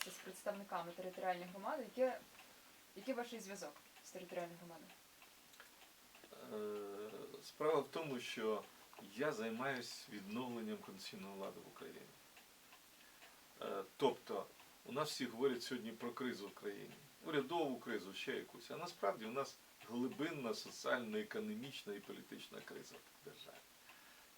спілкувалися з представниками територіальних громад. Яке, який ваш зв'язок з територіальною громадою? Е, Справа в тому, що я займаюся відновленням конституційної влади в Україні. Е, Тобто, у нас всі говорять сьогодні про кризу в країні, урядову кризу, ще якусь. А насправді у нас глибинна соціальна, економічна і політична криза в державі.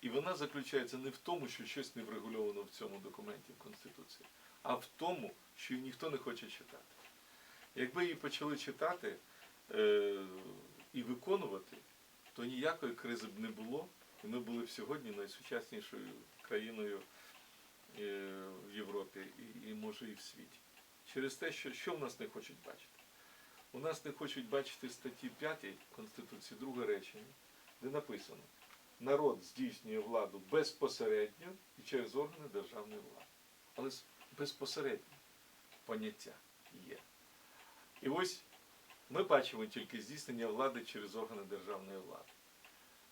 І вона заключається не в тому, що щось не врегульовано в цьому документі в Конституції, а в тому, що ніхто не хоче читати. Якби її почали читати е, і виконувати, то ніякої кризи б не було, і ми були б сьогодні найсучаснішою країною е, в Європі і, і може і в світі. Через те, що, що в нас не хочуть бачити. У нас не хочуть бачити статті 5 Конституції, друге речення, де написано, народ здійснює владу безпосередньо і через органи державної влади. Але безпосередньо поняття є. І ось ми бачимо тільки здійснення влади через органи державної влади.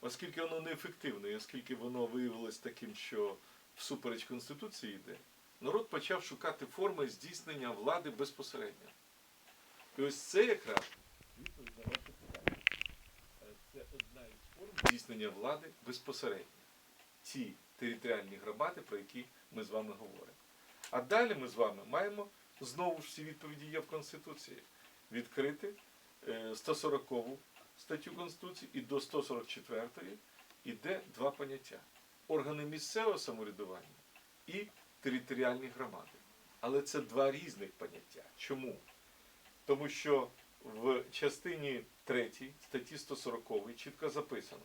Оскільки воно неефективне, і оскільки воно виявилось таким, що всупереч Конституції йде, народ почав шукати форми здійснення влади безпосередньо. І ось це якраз Це одна із форм здійснення влади безпосередньо. Ті територіальні громади, про які ми з вами говоримо. А далі ми з вами маємо знову ж всі відповіді є в Конституції. Відкрити е, 140 статтю Конституції і до 144 іде два поняття: органи місцевого самоврядування і територіальні громади. Але це два різних поняття. Чому? Тому що в частині 3 статті 140 чітко записано: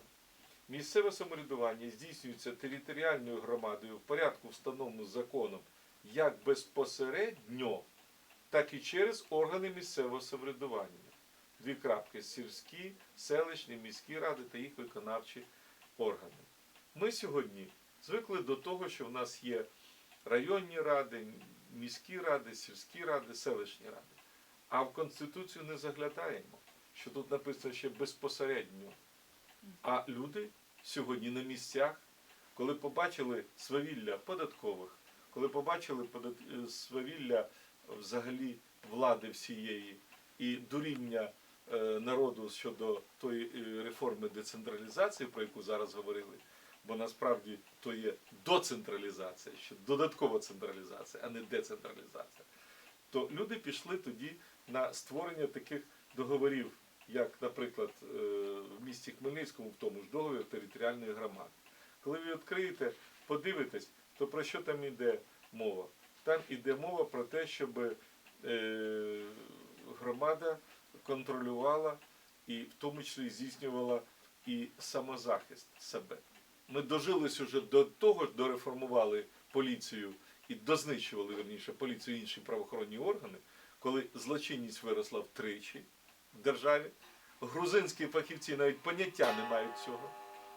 місцеве самоврядування здійснюється територіальною громадою в порядку, встановленому законом, як безпосередньо, так і через органи місцевого самоврядування. Дві крапки сільські, селищні, міські ради та їх виконавчі органи. Ми сьогодні звикли до того, що в нас є районні ради, міські ради, сільські ради, селищні ради. А в Конституцію не заглядаємо, що тут написано ще безпосередньо. А люди сьогодні на місцях, коли побачили свавілля податкових, коли побачили е, свавілля взагалі влади всієї і дуріння е, народу щодо тої е, реформи децентралізації, про яку зараз говорили, бо насправді то є доцентралізація, ще додаткова централізація, а не децентралізація. То люди пішли тоді на створення таких договорів, як, наприклад, в місті Хмельницькому, в тому ж договір територіальної громади. Коли ви відкриєте, подивитесь, то про що там йде мова? Там йде мова про те, щоб е, громада контролювала і в тому числі здійснювала і самозахист себе. Ми дожились уже до того, дореформували поліцію і дознищували верніше поліцію і інші правоохоронні органи, коли злочинність виросла втричі в державі. Грузинські фахівці навіть поняття не мають цього,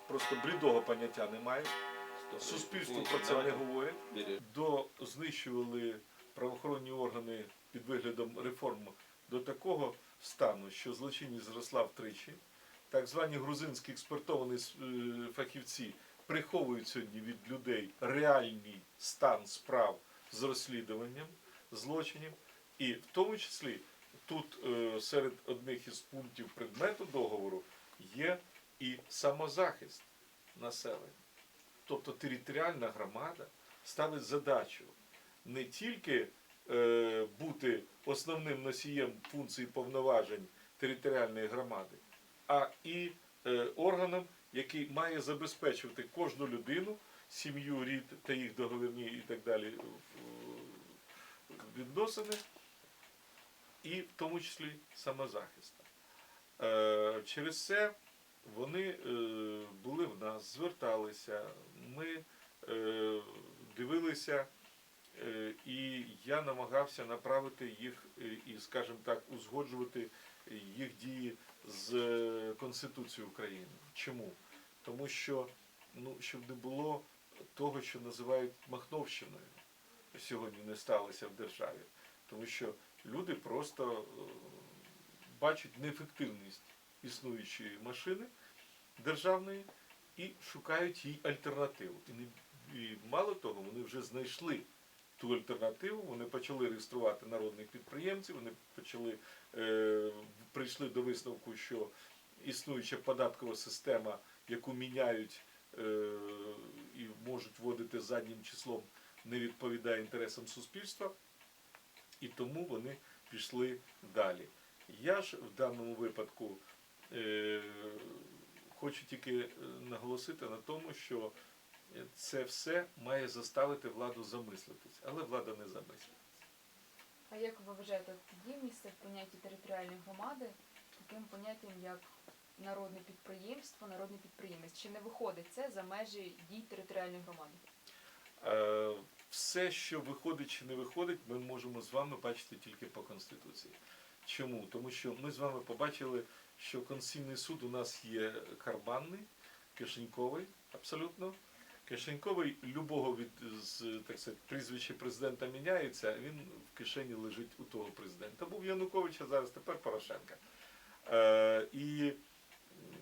просто блідого поняття не мають. Суспільство про це не говорить. До знищували правоохоронні органи під виглядом реформ до такого стану, що злочинність зросла втричі. Так звані грузинські експертовані е, фахівці приховують сьогодні від людей реальний стан справ з розслідуванням злочинів. І в тому числі тут е, серед одних із пунктів предмету договору є і самозахист населення. Тобто територіальна громада ставить задачу не тільки е, бути основним носієм функцій повноважень територіальної громади, а і е, органом, який має забезпечувати кожну людину, сім'ю, рід та їх договірні і так далі е, відносини, і в тому числі самозахисту. Е, через це вони е, були в нас, зверталися, ми е, дивилися, е, і я намагався направити їх е, і, скажімо так, узгоджувати їх дії з Конституцією України. Чому? Тому що ну, щоб не було того, що називають Махновщиною, сьогодні не сталося в державі. Тому що люди просто бачать неефективність існуючої машини державної і шукають їй альтернативу. І, не, і мало того, вони вже знайшли ту альтернативу. Вони почали реєструвати народних підприємців, вони почали е, прийшли до висновку, що існуюча податкова система, яку міняють е, і можуть вводити заднім числом, не відповідає інтересам суспільства, і тому вони пішли далі. Я ж в даному випадку е, хочу тільки е, наголосити на тому, що це все має заставити владу замислитись, але влада не замислюється. А як ви вважаєте, є місце в понятті територіальної громади таким поняттям, як народне підприємство, народний підприємець? Чи не виходить це за межі дій територіальної громади? Е, Все, що виходить чи не виходить, ми можемо з вами бачити тільки по Конституції. Чому? Тому що ми з вами побачили, що Конституційний суд у нас є карманний, кишеньковий, абсолютно. Кишеньковий любого від з так сказати, прізвища президента міняється, він в кишені лежить у того президента. Був Янукович, а зараз тепер Порошенка. Е, і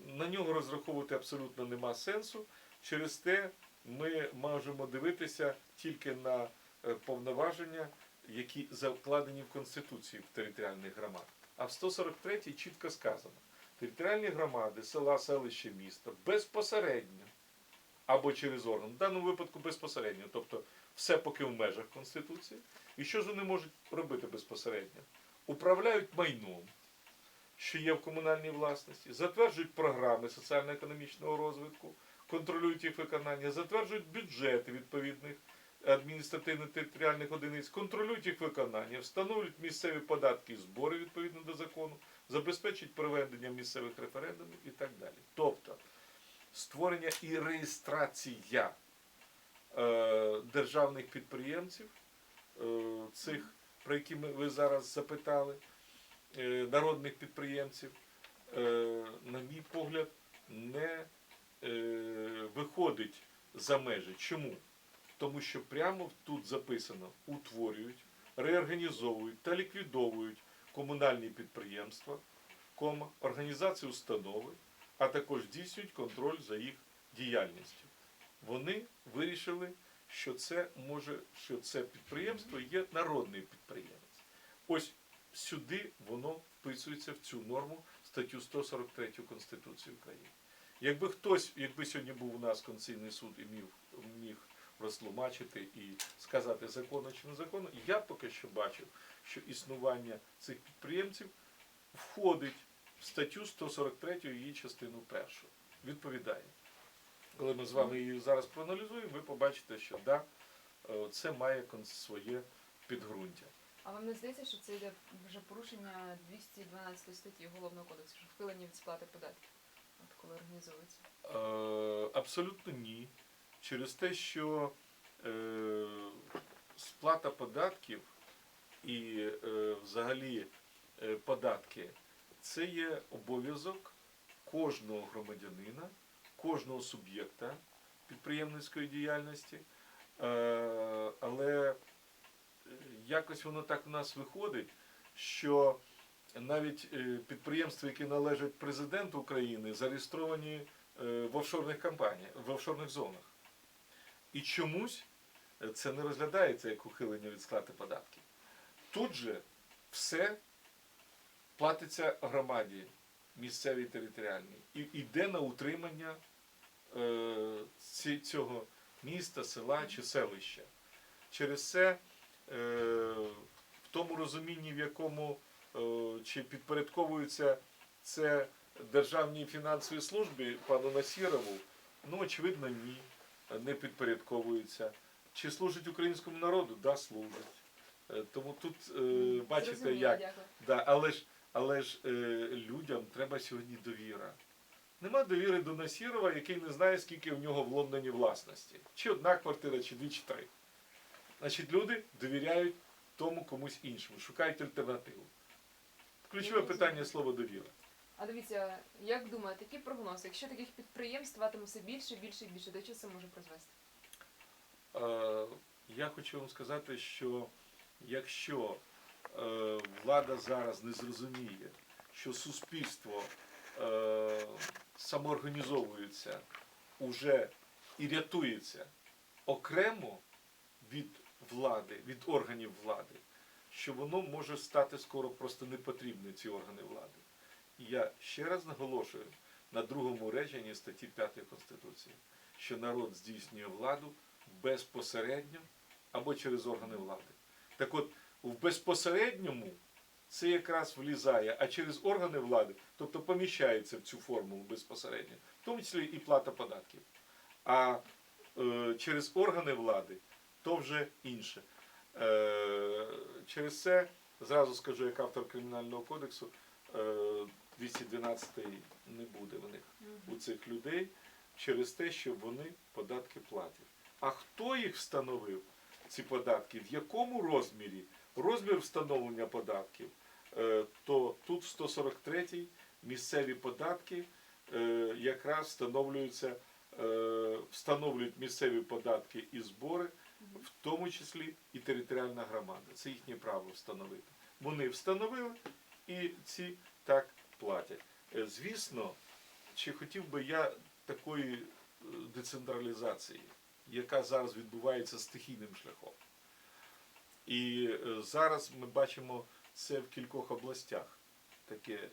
на нього розраховувати абсолютно нема сенсу. Через те ми можемо дивитися тільки на е, повноваження, які закладені в Конституції в територіальних громад. А в 143 чітко сказано: територіальні громади, села, селище, міста безпосередньо або через орган, в даному випадку безпосередньо, тобто все поки в межах Конституції. І що ж вони можуть робити безпосередньо? Управляють майном, що є в комунальній власності, затверджують програми соціально-економічного розвитку, контролюють їх виконання, затверджують бюджети відповідних адміністративно-територіальних одиниць, контролюють їх виконання, встановлюють місцеві податки і збори відповідно до закону, забезпечують проведення місцевих референдумів і так далі. Тобто створення і реєстрація е, державних підприємців, е, цих, про які ми, ви зараз запитали, е, народних підприємців, е, на мій погляд, не е, виходить за межі. Чому? Тому що прямо тут записано утворюють, реорганізовують та ліквідовують комунальні підприємства, кома, організації установи, а також здійснюють контроль за їх діяльністю. Вони вирішили, що це може, що це підприємство є народний підприємець. Ось сюди воно вписується в цю норму статтю 143 Конституції України. Якби хтось, якби сьогодні був у нас Конституційний суд і міг, міг розтлумачити і сказати законно чи незаконно, я поки що бачив, що існування цих підприємців входить в статтю 143 її частину першу. Відповідає. Коли ми з вами її зараз проаналізуємо, ви побачите, що да, е, це має своє підґрунтя. А вам не здається, що це йде вже порушення 212 статті Головного кодексу, що вхилення від сплати податків, от коли організовується? Е, Абсолютно ні. Через те, що е, сплата податків і е, взагалі е, податки це є обов'язок кожного громадянина, кожного суб'єкта підприємницької діяльності. Е, але е, якось воно так в нас виходить, що навіть е, підприємства, які належать президенту України, зареєстровані е, в офшорних компаніях, в офшорних зонах. І чомусь е, це не розглядається як ухилення від сплати податків. Тут же все платиться громаді місцевій територіальній і йде на утримання е, цього міста, села чи селища. Через це е, в тому розумінні, в якому е, чи підпорядковується це державній фінансовій службі пану Насірову, ну очевидно, ні, не підпорядковується. Чи служить українському народу? Да, служить. Е, Тому тут е, бачите, як дякую. Да, але ж, але ж е, людям треба сьогодні довіра. Нема довіри до Насірова, який не знає, скільки в нього в Лондоні власності. Чи одна квартира, чи дві, чи три. Значить, люди довіряють тому комусь іншому, шукають альтернативу. Ключове питання слово довіра. А дивіться, як думаєте, який прогноз? Якщо таких підприємств ставатиме більше, більше і більше, до чого це може призвести? Е, я хочу вам сказати, що якщо е, влада зараз не зрозуміє, що суспільство е, самоорганізовується уже і рятується окремо від влади, від органів влади, що воно може стати скоро просто непотрібне, ці органи влади. Я ще раз наголошую на другому реченні статті 5 Конституції, що народ здійснює владу безпосередньо або через органи влади. Так от, в безпосередньому це якраз влізає, а через органи влади, тобто поміщається в цю формулу безпосередньо, в тому числі і плата податків. А е, через органи влади то вже інше. Е, через це зразу скажу, як автор кримінального кодексу, е, 212 не буде в них у цих людей через те, що вони податки платять. А хто їх встановив, ці податки, в якому розмірі? Розмір встановлення податків, е, то тут в 143 місцеві податки е, якраз встановлюються, е, встановлюють місцеві податки і збори, в тому числі і територіальна громада. Це їхнє право встановити. Вони встановили і ці так платять. Е, Звісно, чи хотів би я такої е, децентралізації, яка зараз відбувається стихійним шляхом. І е, зараз ми бачимо це в кількох областях, таке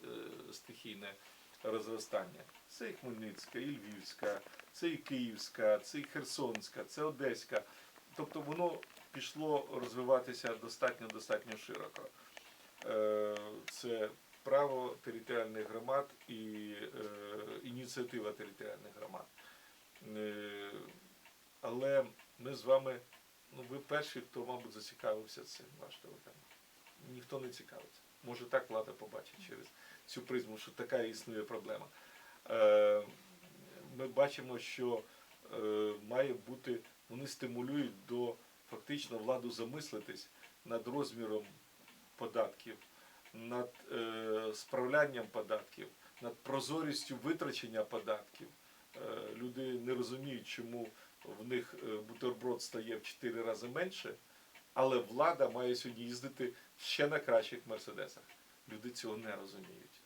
стихійне розростання. Це і Хмельницька, і Львівська, це і Київська, це і Херсонська, це Одеська. Тобто воно пішло розвиватися достатньо достатньо широко. Це право територіальних громад і е, ініціатива територіальних громад. Е, але ми з вами, ну ви перші, хто, мабуть, зацікавився цим, ваш телеканал. Ніхто не цікавиться. Може так влада побачить через цю призму, що така існує проблема. Е, ми бачимо, що е, має бути, вони стимулюють до фактично владу замислитись над розміром податків, над е, справлянням податків, над прозорістю витрачення податків. Е, люди не розуміють, чому в них е, бутерброд стає в 4 рази менше, але влада має сьогодні їздити ще на кращих мерседесах. Люди цього не розуміють.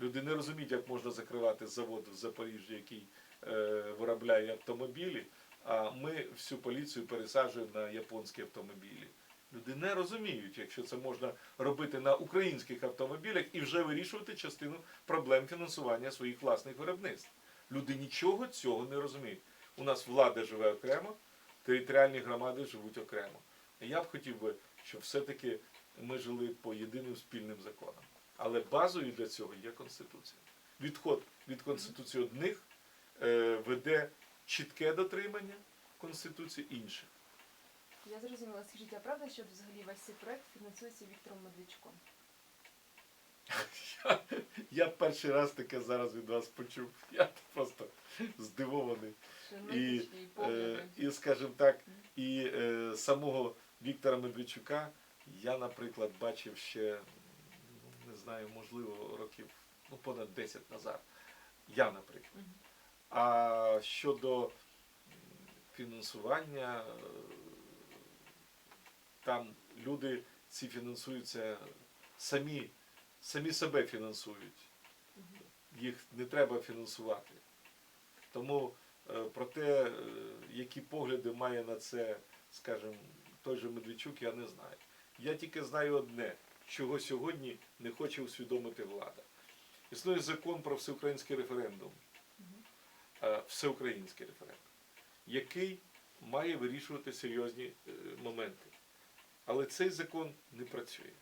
Люди не розуміють, як можна закривати завод в Запоріжжі, який е, виробляє автомобілі, а ми всю поліцію пересаджуємо на японські автомобілі. Люди не розуміють, якщо це можна робити на українських автомобілях і вже вирішувати частину проблем фінансування своїх власних виробництв. Люди нічого цього не розуміють. У нас влада живе окремо, територіальні громади живуть окремо. Я б хотів би, щоб все-таки ми жили по єдиним спільним законам. Але базою для цього є Конституція. Відход від Конституції одних е, веде чітке дотримання Конституції інших. Я зрозуміла, скажіть, а правда, що взагалі весь цей проект фінансується Віктором Медведчуком? Я, я перший раз таке зараз від вас почув. Я просто здивований. І, погляди? Е, і скажімо так, і е, самого Віктора Медведчука я, наприклад, бачив ще, ну, не знаю, можливо, років ну, понад 10 назад. Я, наприклад. Мгм. А щодо м, фінансування, е, там люди ці фінансуються самі, самі себе фінансують. Їх не треба фінансувати. Тому е, про те, е, які погляди має на це, скажімо, той же Медведчук, я не знаю. Я тільки знаю одне, чого сьогодні не хоче усвідомити влада. Існує закон про всеукраїнський референдум, е, всеукраїнський референдум, який має вирішувати серйозні моменти. Але цей закон не працює.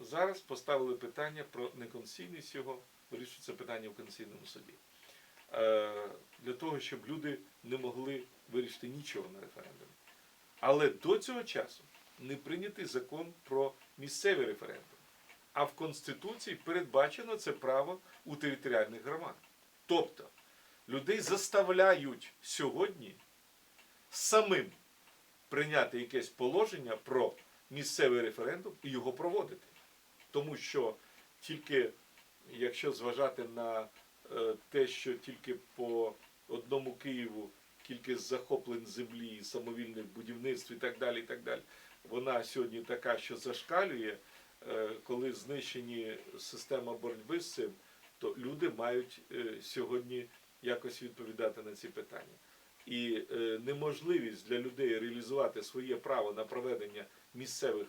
Зараз поставили питання про неконституційність його, вирішується питання в Конституційному суді. Е, Для того, щоб люди не могли вирішити нічого на референдумі. Але до цього часу не прийнятий закон про місцевий референдум. А в Конституції передбачено це право у територіальних громад. Тобто людей заставляють сьогодні самим прийняти якесь положення про місцевий референдум і його проводити. Тому що тільки якщо зважати на е, те, що тільки по одному Києву кількість захоплень землі, самовільних будівництв і так далі, і так далі, вона сьогодні така, що зашкалює, е, коли знищені система боротьби з цим, то люди мають е, сьогодні якось відповідати на ці питання. І е, неможливість для людей реалізувати своє право на проведення місцевих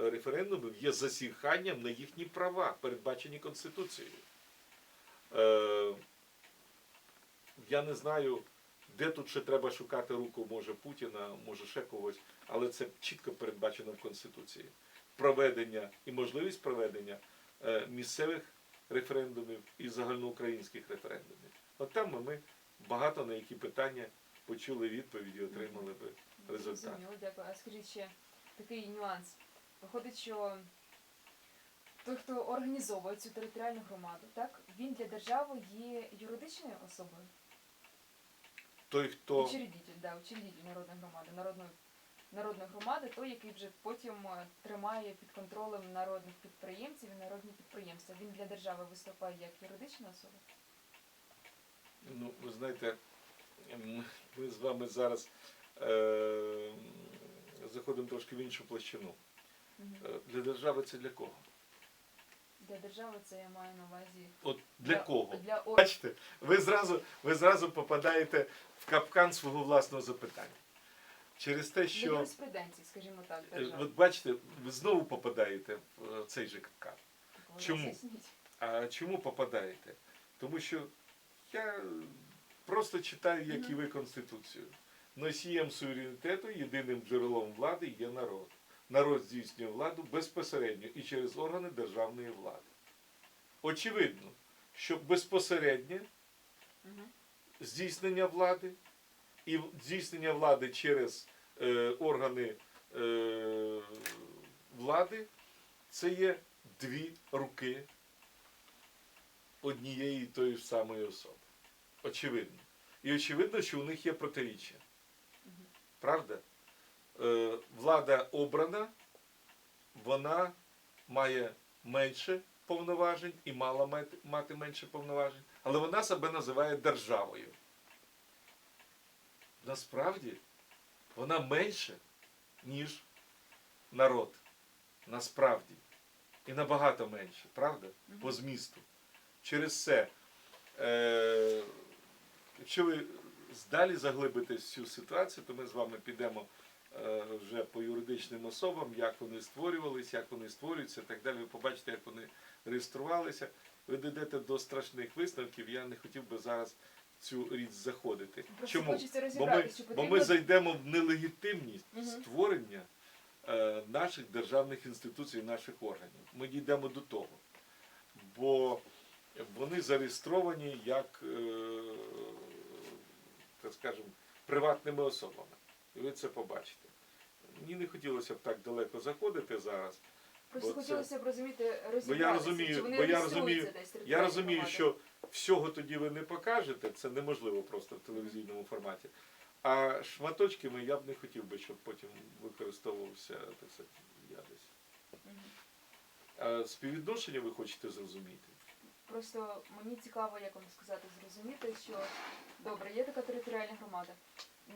е, референдумів є засіханням на їхні права, передбачені Конституцією. Е, я не знаю, де тут ще треба шукати руку, може Путіна, може ще когось, але це чітко передбачено в Конституції. Проведення і можливість проведення місцевих референдумів і загальноукраїнських референдумів. От там ми багато на які питання почули відповіді, отримали би результат. Зрозуміло, дякую. А скажіть ще такий нюанс. Виходить, що той, хто організовує цю територіальну громаду, так, він для держави є юридичною особою? Той, хто Учредитель, да, учредитель народної громади, народної, народної громади, той, який вже потім е, тримає під контролем народних підприємців і народні підприємства. Він для держави виступає як юридична особа? Ну, ви знаєте, ми з вами зараз е, заходимо трошки в іншу площину. Е, Для держави це для кого? Для держави це я маю на увазі. От для кого? Для. Бачите, ви зразу, ви зразу попадаєте в капкан свого власного запитання. Через те, Для що юриспруденції, скажімо так, е, держави. от бачите, ви знову попадаєте в е, цей же капкан. Так, ви чому? роз'ясніть. А чому попадаєте? Тому що я просто читаю, як і ви Конституцію. Носієм суверенітету, єдиним джерелом влади є народ. Народ здійснює владу безпосередньо і через органи державної влади. Очевидно, що безпосереднє здійснення влади і здійснення влади через е, органи е, влади це є дві руки однієї і тої ж самої особи. Очевидно. І очевидно, що у них є протиріччя. Правда? Е, влада обрана, вона має менше повноважень і мала мати, менше повноважень, але вона себе називає державою. Насправді вона менше, ніж народ. Насправді. І набагато менше, правда? По змісту. Через це, е, якщо ви далі заглибитесь в цю ситуацію, то ми з вами підемо е, вже по юридичним особам, як вони створювалися, як вони створюються і так далі. Ви побачите, як вони реєструвалися. Ви дійдете до страшних висновків. Я не хотів би зараз цю річ заходити. Просто Чому? Бо ми, чи бо ми зайдемо в нелегітимність Мгм. створення е, наших державних інституцій, наших органів. Ми дійдемо до того. Бо вони зареєстровані як, е, так скажемо, приватними особами. І ви це побачите. Мені не хотілося б так далеко заходити зараз. Просто бо це- хотілося б розуміти, Бо я розумію, чи вони бо я розумію, десь я розумію, громади. що всього тоді ви не покажете, це неможливо просто в телевізійному форматі. А шматочками я б не хотів би, щоб потім використовувався так сказати, я десь. Співвідношення ви хочете зрозуміти? Просто мені цікаво, як вам сказати, зрозуміти, що добре, є така територіальна громада.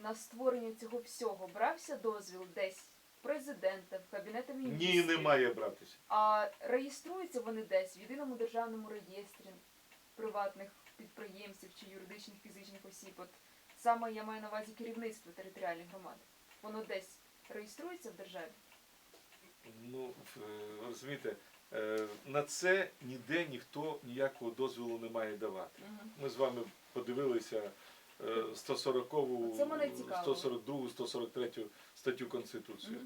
На створення цього всього брався дозвіл десь в президента, в кабінети міністрів. Ні, не має братися. А реєструються вони десь в єдиному державному реєстрі приватних підприємців чи юридичних фізичних осіб. От саме я маю на увазі керівництво територіальної громади. Воно десь реєструється в державі. Ну, е, розумієте, на це ніде ніхто ніякого дозволу не має давати. Ми з вами подивилися е, 140, Це мене цікаво. 142, 143 статтю Конституції.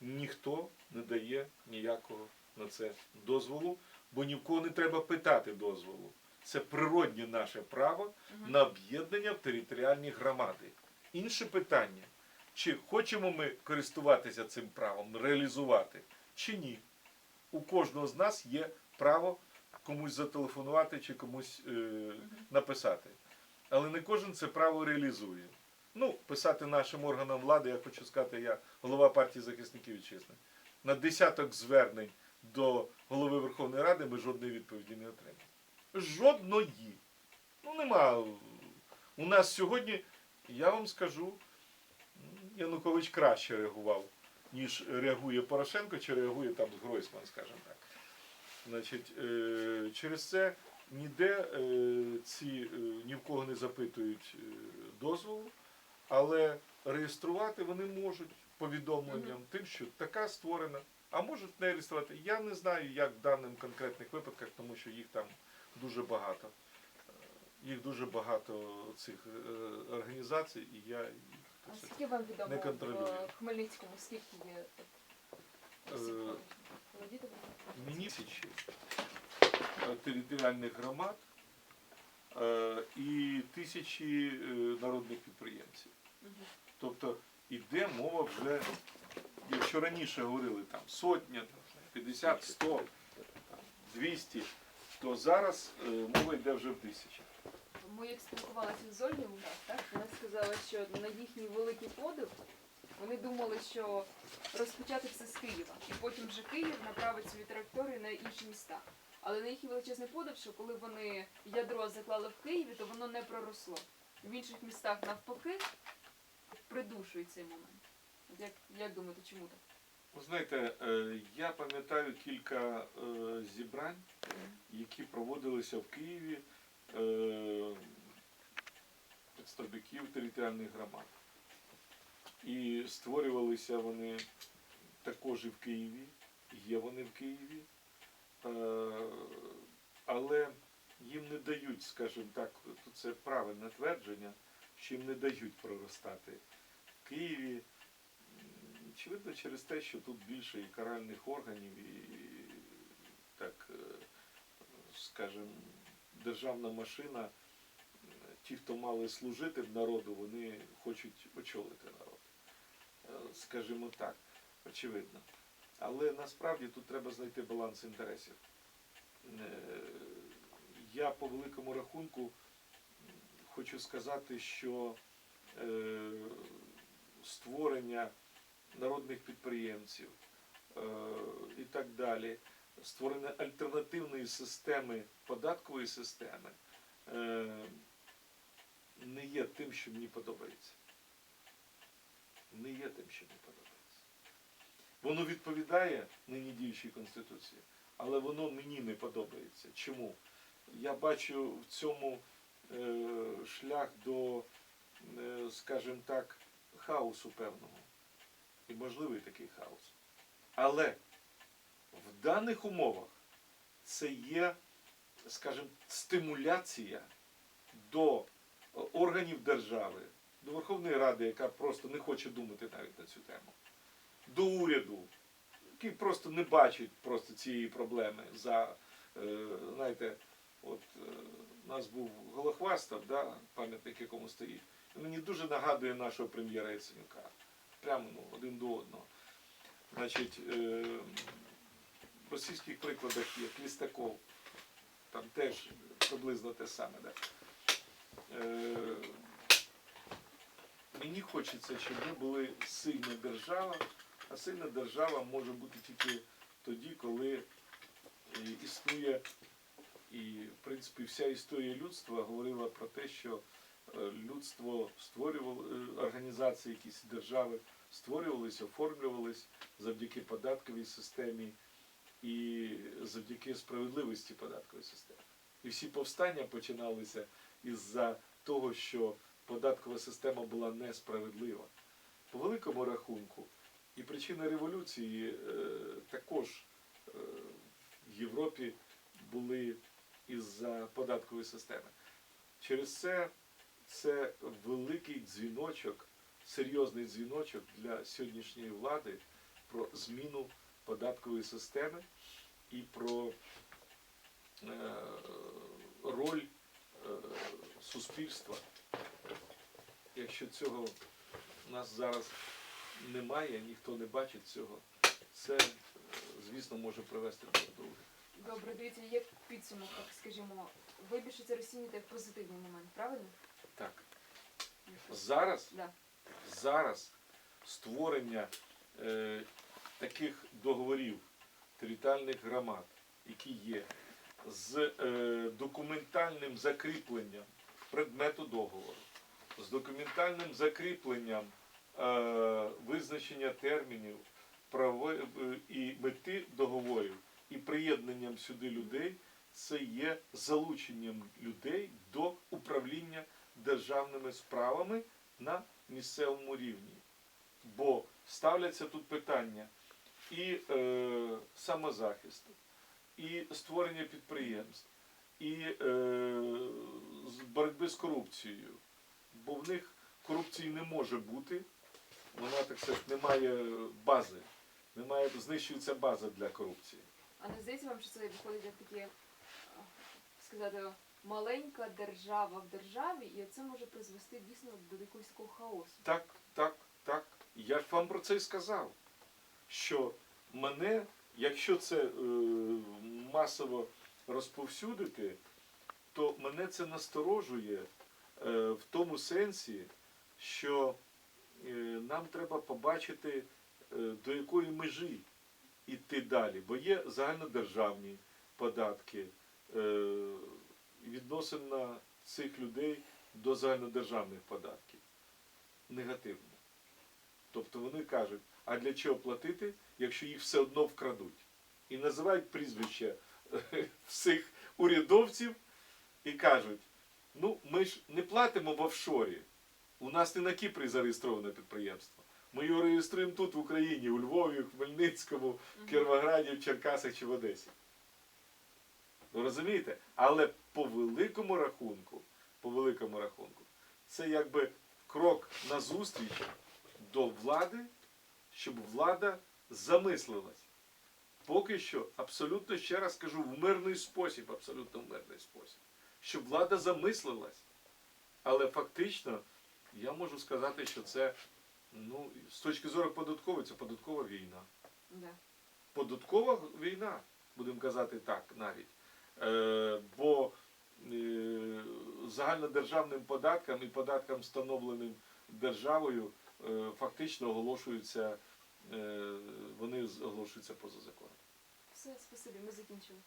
Ніхто не дає ніякого на це дозволу, бо ні в кого не треба питати дозволу. Це природнє наше право на об'єднання в територіальні громади. Інше питання, чи хочемо ми користуватися цим правом, реалізувати, чи ні. У кожного з нас є право комусь зателефонувати чи комусь е, написати. Але не кожен це право реалізує. Ну, писати нашим органам влади, я хочу сказати, я голова партії захисників вітчизни. На десяток звернень до голови Верховної Ради ми жодної відповіді не отримали. Жодної. Ну, нема. У нас сьогодні, я вам скажу, Янукович краще реагував, ніж реагує Порошенко, чи реагує там Гройсман, скажімо так. Значить, е, через це ніде е, ці е, ні в кого не запитують дозволу. Але реєструвати вони можуть повідомленням тим, що така створена, а можуть не реєструвати. Я не знаю, як в даних конкретних випадках, тому що їх там дуже багато. Їх дуже багато цих організацій, і я А скільки вам відомо не контролюю. в Хмельницькому, скільки є осіб? Е, Володіти ви? мені тисячі е, територіальних громад е, і тисячі е, народних підприємців. Мгм. Тобто іде мова вже, якщо раніше говорили там сотня, там, 50, 100, там, 200, то зараз е, мова йде вже в тисячах. Ми як спілкувалися з Ольгою, так? Вона сказала, що на їхній великий подив вони думали, що розпочати все з Києва, і потім вже Київ направить свої траєкторії на інші міста. Але на їхній величезний подив, що коли вони ядро заклали в Києві, то воно не проросло. В інших містах навпаки придушують цей момент. Як, як думаєте, чому так? Ви знаєте, е, я пам'ятаю кілька е, зібрань, які проводилися в Києві представників територіальних громад. І створювалися вони також і в Києві, є вони в Києві, Е, але їм не дають, скажімо так, це правильне твердження, що їм не дають проростати в Києві. Очевидно, через те, що тут більше і каральних органів, і так, е, скажімо, державна машина, ті, хто мали служити в народу, вони хочуть очолити народ. Е, Скажімо так, очевидно. Але насправді тут треба знайти баланс інтересів. Е, Я по великому рахунку хочу сказати, що е, створення народних підприємців і так далі, створення альтернативної системи, податкової системи, е, не є тим, що мені подобається. Не є тим, що мені подобається. Воно відповідає нині діючій конституції, але воно мені не подобається. Чому? Я бачу в цьому е, шлях до, е, скажімо так, хаосу певного. І можливий такий хаос. Але в даних умовах це є, скажімо, стимуляція до органів держави, до Верховної Ради, яка просто не хоче думати навіть на цю тему, до уряду, який просто не бачить просто цієї проблеми за, е, знаєте, от е, у нас був Голохвастов, да, пам'ятник якому стоїть. Він мені дуже нагадує нашого прем'єра Яценюка. Прямо ну, один до одного. Значить, е, в російських прикладах є Клістаков, там теж приблизно те саме. Да? Е, мені хочеться, щоб ми були сильна держава, а сильна держава може бути тільки тоді, коли е, існує і, в принципі, вся історія людства говорила про те, що е, людство створювало е, організації, якісь держави створювалися, оформлювались завдяки податковій системі і завдяки справедливості податкової системи. І всі повстання починалися із-за того, що податкова система була несправедлива. По великому рахунку, і причина революції е, також е, в Європі були із-за податкової системи. Через це це великий дзвіночок, серйозний дзвіночок для сьогоднішньої влади про зміну податкової системи і про е, роль е, суспільства. Якщо цього у нас зараз немає, ніхто не бачить цього, це, е, звісно, може привести до других. Добре, дивіться, як підсумок, скажімо, ви більше це розцінюєте як позитивний момент, правильно? Так. Зараз Да. зараз створення е, таких договорів територіальних громад, які є, з е, документальним закріпленням предмету договору, з документальним закріпленням е, визначення термінів е, і мети договорів, і приєднанням сюди людей, це є залученням людей до управління державними справами на місцевому рівні. Бо ставляться тут питання і е, самозахисту, і створення підприємств, і е, боротьби з корупцією. Бо в них корупції не може бути, вона так сказати, не має бази, немає, знищується база для корупції. А не здається вам, що це виходить як таке, сказати, маленька держава в державі, і це може призвести дійсно до якогось такого хаосу. Так, так, так. Я ж вам про це і сказав. Що мене, якщо це е, масово розповсюдити, то мене це насторожує е, в тому сенсі, що е, нам треба побачити, е, до якої межі йти далі. Бо є загальнодержавні податки, е, відносина цих людей до загальнодержавних податків негативно. Тобто вони кажуть, а для чого платити, якщо їх все одно вкрадуть? І називають прізвища е, всіх урядовців і кажуть, ну ми ж не платимо в офшорі. У нас не на Кіпрі зареєстроване підприємство. Ми його реєструємо тут, в Україні, у Львові, в Хмельницькому, в Кіровограді, в Черкасах чи в Одесі. Ви розумієте? Але по великому рахунку, по великому рахунку, це якби крок назустріч до влади, щоб влада замислилась. Поки що, абсолютно ще раз кажу, в мирний спосіб, абсолютно в мирний спосіб, щоб влада замислилась. Але фактично я можу сказати, що це ну, з точки зору податкової, це податкова війна Да. податкова війна, будемо казати так навіть. Е, бо е, загальнодержавним податкам і податкам, встановленим державою, фактично оголошуються, е, вони оголошуються поза законом. Все, спасибі, ми закінчили.